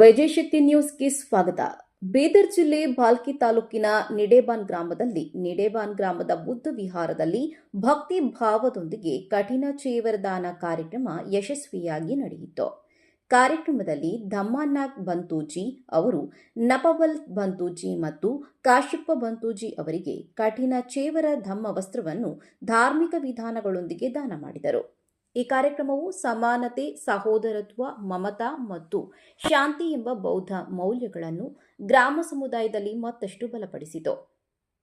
ವೈಜಯಶಕ್ತಿ ನ್ಯೂಸ್ಗೆ ಸ್ವಾಗತ. ಬೀದರ್ ಜಿಲ್ಲೆ ಭಾಲ್ಕಿ ತಾಲೂಕಿನ ನಿಡೇಬಾನ್ ಗ್ರಾಮದಲ್ಲಿ, ನಿಡೇಬಾನ್ ಗ್ರಾಮದ ಬುದ್ಧ ವಿಹಾರದಲ್ಲಿ ಭಕ್ತಿ ಭಾವದೊಂದಿಗೆ ಕಠಿಣ ಚೇವರದಾನ ಕಾರ್ಯಕ್ರಮ ಯಶಸ್ವಿಯಾಗಿ ನಡೆಯಿತು. ಕಾರ್ಯಕ್ರಮದಲ್ಲಿ ಧಮ್ಮಾನಾಗ್ ಬಂತೂಜಿ ಅವರು, ನಪವಲ್ ಬಂತೂಜಿ ಮತ್ತು ಕಾಶಿಪ್ಪ ಬಂತೂಜಿ ಅವರಿಗೆ ಕಠಿಣ ಚೇವರ ಧಮ್ಮ ವಸ್ತ್ರವನ್ನು ಧಾರ್ಮಿಕ ವಿಧಾನಗಳೊಂದಿಗೆ ದಾನ ಮಾಡಿದರು. ಈ ಕಾರ್ಯಕ್ರಮವು ಸಮಾನತೆ, ಸಹೋದರತ್ವ, ಮಮತಾ ಮತ್ತು ಶಾಂತಿ ಎಂಬ ಬೌದ್ಧ ಮೌಲ್ಯಗಳನ್ನು ಗ್ರಾಮ ಸಮುದಾಯದಲ್ಲಿ ಮತ್ತಷ್ಟು ಬಲಪಡಿಸಿತು.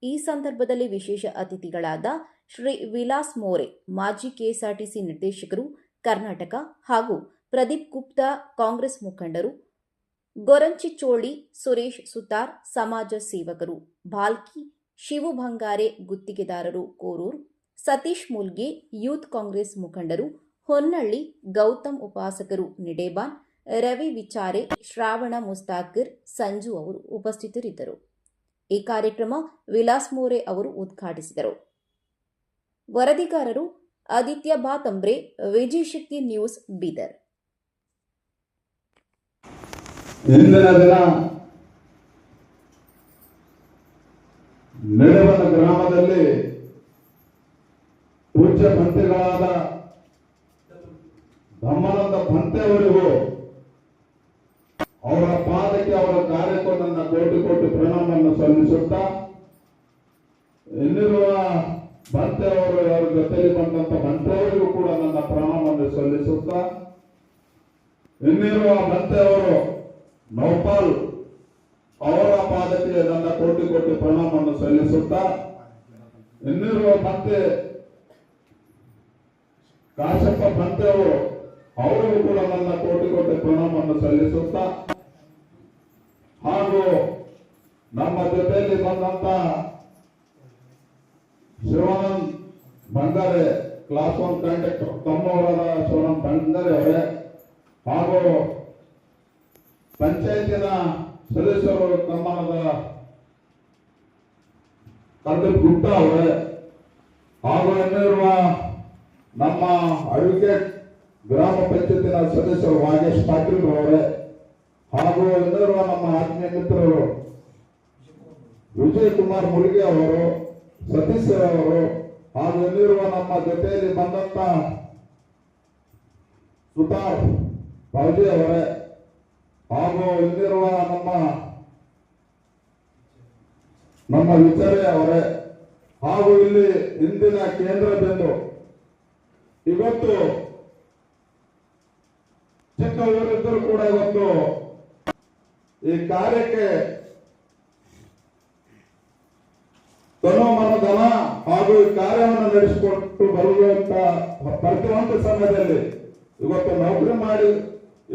ಈ ಸಂದರ್ಭದಲ್ಲಿ ವಿಶೇಷ ಅತಿಥಿಗಳಾದ ಶ್ರೀ ವಿಲಾಸ್ ಮೋರೆ, ಮಾಜಿ ಕೆಎಸ್ಆರ್ಟಿಸಿ ನಿರ್ದೇಶಕರು, ಕರ್ನಾಟಕ ಹಾಗೂ ಪ್ರದೀಪ್ ಗುಪ್ತಾ, ಕಾಂಗ್ರೆಸ್ ಮುಖಂಡರು ಗೊರಂಚಿಚೋಳಿ ಸುರೇಶ್ ಸುತಾರ್, ಸಮಾಜ ಸೇವಕರು ಭಾಲ್ಕಿ ಶಿವು ಭಂಗಾರೆ ಗುತ್ತಿಗೆದಾರರು, ಕೋರೂರ್ ಸತೀಶ್ ಮುಲ್ಗೆ, ಯೂತ್ ಕಾಂಗ್ರೆಸ್ ಮುಖಂಡರು ಹೊನ್ನಳ್ಳಿ ಗೌತಮ್ ಉಪಾಸಕರು, ನಿಡೇಬಾನ್, ರವಿ ವಿಚಾರೆ, ಶ್ರಾವಣ ಮುಸ್ತಾಕಿರ್, ಸಂಜು ಅವರು ಉಪಸ್ಥಿತರಿದ್ದರು. ಈ ಕಾರ್ಯಕ್ರಮ ವಿಲಾಸ್ ಮೋರೆ ಅವರು ಉದ್ಘಾಟಿಸಿದರು. ವರದಿಗಾರರು ಆದಿತ್ಯ ಬಾತಂಬ್ರೆ ವಿಜಯಶಕ್ತಿ ನ್ಯೂಸ್, ಬೀದರ್. ಗ್ರಾಮದಲ್ಲಿ ಪೂಜ್ಯ ಮಂತ್ರಿಗಳಾದ ಬ್ರಹ್ಮಾನಂದ ಪಂತೆ ಅವರಿಗೂ ಅವರ ಪಾದಕ್ಕೆ ಅವರ ಕಾರ್ಯಕ್ಕೂ ನನ್ನ ಕೋಟಿ ಕೋಟಿ ಪ್ರಣಾಮವನ್ನು ಸಲ್ಲಿಸುತ್ತಾ ಬಂತೆ ಅವರು ಅವರ ಜೊತೆಯಲ್ಲಿ ಬಂದಂತ ಬಂತೆಯವರಿಗೂ ಕೂಡ ನನ್ನ ಪ್ರಣಾಮವನ್ನು ಸಲ್ಲಿಸುತ್ತಾ ಇನ್ನಿರುವ ಬಂತೆಯವರು ನೌಪಾಲ್ ಅವರ ಪಾದಕ್ಕೆ ನನ್ನ ಕೋಟಿ ಕೋಟಿ ಪ್ರಣಾಮವನ್ನು ಸಲ್ಲಿಸುತ್ತಾ ಇನ್ನಿರುವ ಮತ್ತೆ ಕಾಶಪ್ಪ ಪಂತೆಯವರು ಅವರಿಗೂ ಕೂಡ ನನ್ನ ಕೋಟಿ ಕೋಟಿ ಪ್ರಣಾಮವನ್ನು ಸಲ್ಲಿಸುತ್ತಾ, ಹಾಗೂ ನಮ್ಮ ಜೊತೆಯಲ್ಲಿ ಬಂದಂತ Shivanand Bangare class one conductor ತಮ್ಮವರಾದ Shivanand Bangare ಅವರೇ, ಹಾಗೂ ಪಂಚಾಯತಿನ ಸದಸ್ಯರು ತಮ್ಮದ ಪ್ರದೀಪ್ ಗುಪ್ತಾ ಅವರೇ, ಹಾಗೂ ಇನ್ನಿರುವ ನಮ್ಮ ಅಡ್ವೊಕೇಟ್ ಗ್ರಾಮ ಪಂಚಾಯತಿನ ಸದಸ್ಯರು ವಾಗೇಶ್ ಪಾಟೀಲ್ ಅವರೇ ಹಾಗೂ ಎಲ್ಲರೂ ನಮ್ಮ ಆತ್ಮೀಯ ಮಿತ್ರರು ವಿಜಯ್ ಕುಮಾರ್ ಮುರುಗಿ ಅವರು, ಸತೀಶ್ ಅವರು ಹಾಗೂ ಎಲ್ಲಿರುವ ನಮ್ಮ ಜೊತೆಯಲ್ಲಿ ಬಂದಂತ ಸುತಾರ್ ಬಾಜಿ ಅವರೇ ಹಾಗೂ ಇಲ್ಲಿರುವ ನಮ್ಮ ನಮ್ಮ ವಿಚಾರ ಅವರೇ ಹಾಗೂ ಇಲ್ಲಿ ಇಂದಿನ ಕೇಂದ್ರ ಬಿಂದು ಇವತ್ತು ಚಿಕ್ಕ ಊರಿದ್ದರೂ ಕೂಡ ಇವತ್ತು ಈ ಕಾರ್ಯಕ್ಕೆ ಮನಧನ ಹಾಗೂ ಈ ಕಾರ್ಯವನ್ನು ನಡೆಸಿಕೊಟ್ಟು ಬರುವಂತ ಪ್ರತಿಯೊಂದು ಸಮಯದಲ್ಲಿ ಇವತ್ತು ನೌಕರಿ ಮಾಡಿ,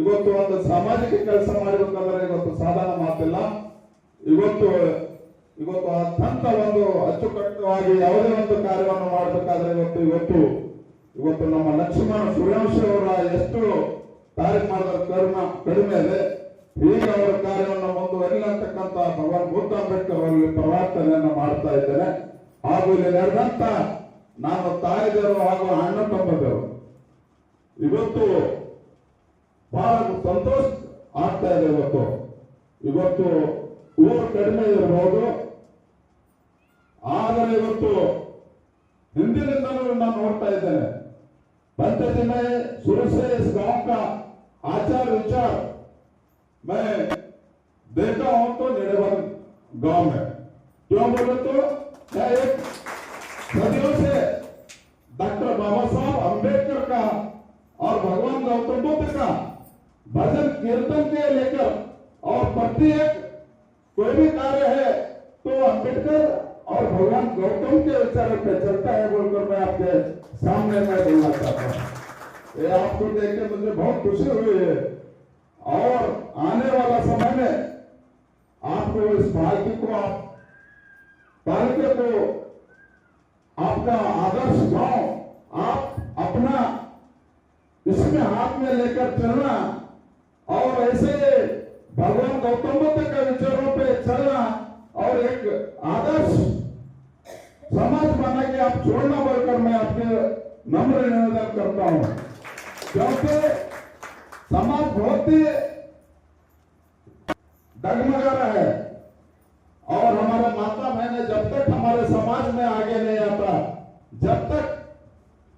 ಇವತ್ತು ಒಂದು ಸಾಮಾಜಿಕ ಕೆಲಸ ಮಾಡಬೇಕಂದ್ರೆ ಇವತ್ತು ಸಾಧಾರಣ ಮಾತಿಲ್ಲ. ಇವತ್ತು ಇವತ್ತು ಅತ್ಯಂತ ಒಂದು ಅಚ್ಚುಕಟ್ಟವಾಗಿ ಯಾವುದೇ ಒಂದು ಕಾರ್ಯವನ್ನು ಮಾಡಬೇಕಾದ್ರೆ ಇವತ್ತು ಇವತ್ತು ಇವತ್ತು ನಮ್ಮ ಲಕ್ಷ್ಮಣ ಸೂರ್ಯಾಂಶವರ ಎಷ್ಟು ತಾರೀಫ್ ಮಾಡಿದ ಕರ್ಮ, ಕಡಿಮೆ ಇದೆ ಈಗ ಅವರ ಕಾರ್ಯವನ್ನು ಮುಂದುವರಿಲಂತಕ್ಕಂತ ಭಗವಾನ್ ಬುದ್ಧ ಅಂಬೇಡ್ಕರ್ ಅವರಲ್ಲಿ ಪ್ರಾರ್ಥನೆಯನ್ನು ಮಾಡ್ತಾ ಇದ್ದೇನೆ. ಹಾಗೂ ಇಲ್ಲಿ ನಡೆದಂತ ನಾನು ತಾಯಿದರು ಹಾಗೂ ಅಣ್ಣ ತಮ್ಮದರು, ಇವತ್ತು ಬಹಳ ಸಂತೋಷ ಆಗ್ತಾ ಇದೆ ಇವತ್ತು. ಇವತ್ತು ಊರು ಕಡಿಮೆ ಇರಬಹುದು ಆದರೆ ಇವತ್ತು ಹಿಂದಿನಿಂದಲೂ ನಾನು ನೋಡ್ತಾ ಇದ್ದೇನೆ. बनते में शुरू से इस गाँव का आचार विचार मैं देखा हूँ तो निरेवन गाँव में। क्यों बोले तो क्या एक सदियों से डॉक्टर बाबा साहब अंबेडकर का और भगवान गौतम बुद्ध का भजन कीर्तन के लेकर और प्रत्येक कोई भी कार्य है तो अंबेडकर और भगवान गौतम के विचारों पे चलता है बोलकर मैं आपके सामने मैं बोलना चाहता हूँ। ये आपको देख के मुझे बहुत खुशी हुई है। और आने वाला समय में आपको इस पार्टी को आप पार्टी को आपका आदर्श गाँव आप अपना इसमें हाथ में लेकर चलना और ऐसे भगवान गौतम बुद्ध के विचारों पे चलना और एक आदर्श समाज बना के आप छोड़ना बोलकर मैं आपके नम्र निवेदन करता हूँ। क्योंकि समाज बहुत ही डगमगा रहा है। और हमारे माता बहने जब तक हमारे समाज में आगे नहीं आता, जब तक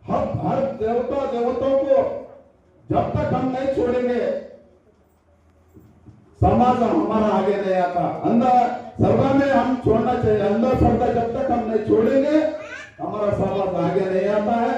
हम हर देवता देवताओं को, जब तक हम नहीं छोड़ेंगे समाज हमारा आगे नहीं आता अंदर सर्वा में हम छोड़ना चाहिए अंदर सर्वा जब तक हम नहीं छोड़ेंगे हमारा समाज आगे नहीं आता है